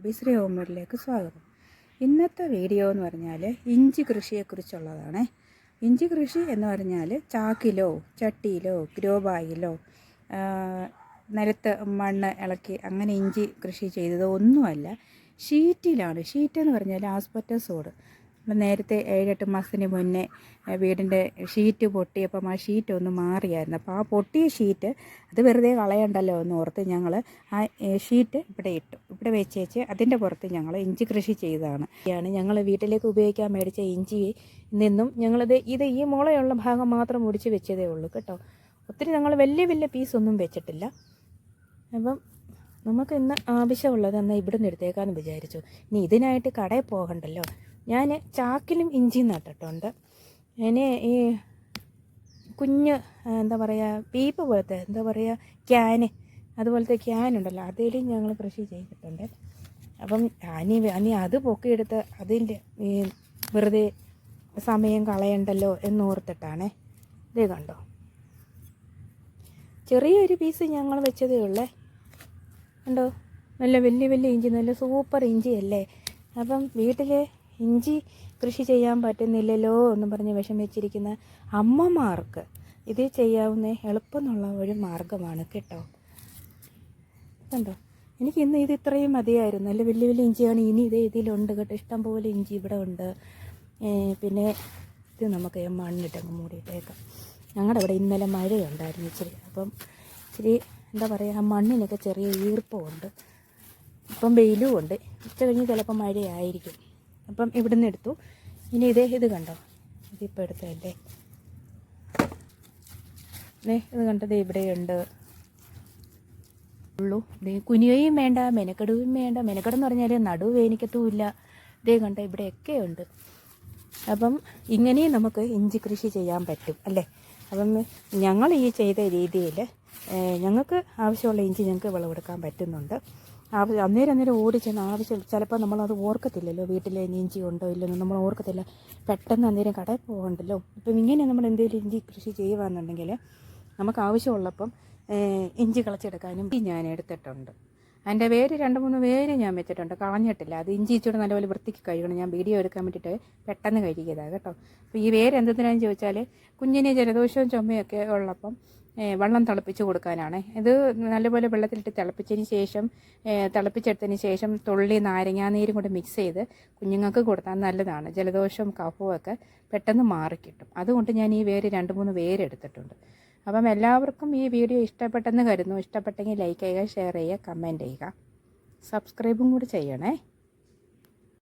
അഭിശ്രീ ഹോംവീഡിലേക്ക് സ്വാഗതം. ഇന്നത്തെ വീഡിയോ എന്ന് പറഞ്ഞാൽ ഇഞ്ചി കൃഷിയെക്കുറിച്ചുള്ളതാണ്. ഇഞ്ചി കൃഷി എന്ന് പറഞ്ഞാൽ ചാക്കിലോ ചട്ടിയിലോ ഗ്രോ ബാഗിലോ നിലത്ത് മണ്ണ് ഇളക്കി അങ്ങനെ ഇഞ്ചി കൃഷി ചെയ്തത് ഒന്നുമല്ല. ഷീറ്റിലാണ്. ഷീറ്റ് എന്ന് പറഞ്ഞാൽ ആസ്പെറ്റസോട് നേരത്തെ ഏഴെട്ട് മാസത്തിന് മുന്നേ വീടിന്റെ ഷീറ്റ് പൊട്ടിയപ്പം ആ ഷീറ്റ് ഒന്ന് മാറിയായിരുന്നു. അപ്പോൾ ആ പൊട്ടിയ ഷീറ്റ് അത് വെറുതെ കളയണ്ടല്ലോ എന്ന് ഓർത്ത് ഞങ്ങൾ ആ ഷീറ്റ് ഇവിടെ ഇട്ടു. ഇവിടെ വെച്ചേച്ച് അതിന്റെ പുറത്ത് ഞങ്ങൾ ഇഞ്ചി കൃഷി ചെയ്തതാണ്. ഇതാണ് ഞങ്ങൾ വീട്ടിലേക്ക് ഉപയോഗിക്കാൻ മേടിച്ച ഇഞ്ചി നിന്നും ഞങ്ങളിത് ഇത് ഈ മുളയുള്ള ഭാഗം മാത്രം മുടിച്ച് വെച്ചതേ ഉള്ളൂ കേട്ടോ. ഒത്തിരി ഞങ്ങൾ വലിയ വലിയ പീസൊന്നും വെച്ചിട്ടില്ല. അപ്പം നമുക്ക് ഇന്ന് ആവശ്യമുള്ളത് എന്നാൽ ഇവിടെ നിന്ന് എടുത്തേക്കാന്ന് വിചാരിച്ചു. ഇനി ഇതിനായിട്ട് കടയിൽ പോകണ്ടല്ലോ. ഞാൻ ചാക്കിലും ഇഞ്ചി നട്ടിട്ടുണ്ട്. ഇനി ഈ കുഞ്ഞ് എന്താ പറയുക പീപ്പ് പോലത്തെ എന്താ പറയുക ക്യാന് അതുപോലത്തെ ക്യാനുണ്ടല്ലോ അതിലും ഞങ്ങൾ കൃഷി ചെയ്തിട്ടുണ്ട്. അപ്പം അനി അനി അത് പൊക്കിയെടുത്ത് അതിന്റെ ഈ വെറുതെ സമയം കളയണ്ടല്ലോ എന്നോർത്തിട്ടാണേ. ഇത് കണ്ടോ? ചെറിയൊരു പീസ് ഞങ്ങൾ വെച്ചതേ ഉള്ളേ. കണ്ടോ? നല്ല വലിയ വലിയ ഇഞ്ചി നല്ല സൂപ്പർ ഇഞ്ചി അല്ലേ? അപ്പം വീട്ടിൽ ഇഞ്ചി കൃഷി ചെയ്യാൻ പറ്റുന്നില്ലല്ലോ എന്ന് പറഞ്ഞ് വിഷമിച്ചിരിക്കുന്ന അമ്മമാർക്ക് ഇത് ചെയ്യാവുന്ന എളുപ്പമെന്നുള്ള ഒരു മാർഗമാണ് കേട്ടോ. കണ്ടോ? എനിക്ക് ഇന്ന് ഇത് ഇത്രയും മതിയായിരുന്നു. നല്ല വലിയ വലിയ ഇഞ്ചിയാണ്. ഇനി ഇത് ഇതിലുണ്ട് കേട്ടോ. ഇഷ്ടം പോലെ ഇഞ്ചി ഇവിടെ ഉണ്ട്. പിന്നെ ഇത് നമുക്ക് മണ്ണിട്ടങ്ങ് മൂടിയിട്ടേക്കാം. ഞങ്ങളുടെ ഇവിടെ ഇന്നലെ മഴയുണ്ടായിരുന്നു ഇച്ചിരി. അപ്പം ഇച്ചിരി എന്താ പറയുക ആ മണ്ണിനൊക്കെ ചെറിയ ഈർപ്പമുണ്ട്. ഇപ്പം വെയിലും ഉണ്ട്. ഉച്ച കഴിഞ്ഞ് ചിലപ്പോൾ മഴയായിരിക്കും. അപ്പം ഇവിടുന്ന് എടുത്തു. ഇനി ഇതേ ഇത് കണ്ടോ? ഇതിപ്പോൾ എടുത്തതല്ലേ? ദേ ഇത് കണ്ടത് ഇവിടെയുണ്ട്. ഉള്ളൂ. ദേ വേണ്ട മെനക്കെടുവും വേണ്ട. മെനക്കെടെന്ന് പറഞ്ഞാൽ നടുവ് വേനിക്കത്തുമില്ല. ഇതേ കണ്ട ഇവിടെയൊക്കെ ഉണ്ട് അപ്പം ഇങ്ങനെയും നമുക്ക് ഇഞ്ചി കൃഷി ചെയ്യാൻ പറ്റും അല്ലേ? അപ്പം ഞങ്ങൾ ഈ ചെയ്ത രീതിയിൽ ഞങ്ങൾക്ക് ആവശ്യമുള്ള ഇഞ്ചി ഞങ്ങൾക്ക് വിളവെടുക്കാൻ പറ്റുന്നുണ്ട്. ആവശ്യം അന്നേരം അന്നേരം ഓടി ചെന്ന് ആവശ്യം ചിലപ്പോൾ നമ്മളത് ഓർക്കത്തില്ലല്ലോ വീട്ടിലെ ഇഞ്ചി ഉണ്ടോ ഇല്ലെന്ന് നമ്മൾ ഓർക്കത്തില്ല. പെട്ടെന്ന് അന്നേരം കടയിൽ പോകണ്ടല്ലോ. ഇപ്പം ഇങ്ങനെ നമ്മൾ എന്തെങ്കിലും ഇഞ്ചി കൃഷി ചെയ്യുകയാണെന്നുണ്ടെങ്കിൽ നമുക്ക് ആവശ്യമുള്ളപ്പം ഇഞ്ചി കളച്ചെടുക്കാനും ഞാൻ എടുത്തിട്ടുണ്ട്. അതിന്റെ വേര് രണ്ട് മൂന്ന് വേര് ഞാൻ വെച്ചിട്ടുണ്ട്. കളഞ്ഞിട്ടില്ല. അത് ഇഞ്ചി ഇച്ചിരി നല്ലപോലെ വൃത്തിക്ക് കഴുകണം. ഞാൻ വീഡിയോ എടുക്കാൻ വേണ്ടിയിട്ട് പെട്ടെന്ന് കഴുകിയതാണ് കേട്ടോ. അപ്പോൾ ഈ വേര് എന്തിനാന്ന് ചോദിച്ചാൽ കുഞ്ഞിന് ജലദോഷവും ചുമയൊക്കെ ഉള്ളപ്പം വെള്ളം തിളപ്പിച്ച് കൊടുക്കാനാണ്. ഇത് നല്ലപോലെ വെള്ളത്തിലിട്ട് തിളപ്പിച്ചതിന് ശേഷം തിളപ്പിച്ചെടുത്തതിന് ശേഷം തുള്ളി നാരങ്ങാനീരും കൂടെ മിക്സ് ചെയ്ത് കുഞ്ഞുങ്ങൾക്ക് കൊടുത്താൽ നല്ലതാണ്. ജലദോഷവും കഫവും ഒക്കെ പെട്ടെന്ന് മാറിക്കിട്ടും. അതുകൊണ്ട് ഞാൻ ഈ വേര് രണ്ട് മൂന്ന് വേര് എടുത്തിട്ടുണ്ട്. അപ്പം എല്ലാവർക്കും ഈ വീഡിയോ ഇഷ്ടപ്പെട്ടെന്ന് കരുതുന്നു. ഇഷ്ടപ്പെട്ടെങ്കിൽ ലൈക്ക് ചെയ്യുക ഷെയർ ചെയ്യുക കമന്റ് ചെയ്യുക. സബ്സ്ക്രൈബും കൂടി ചെയ്യണേ.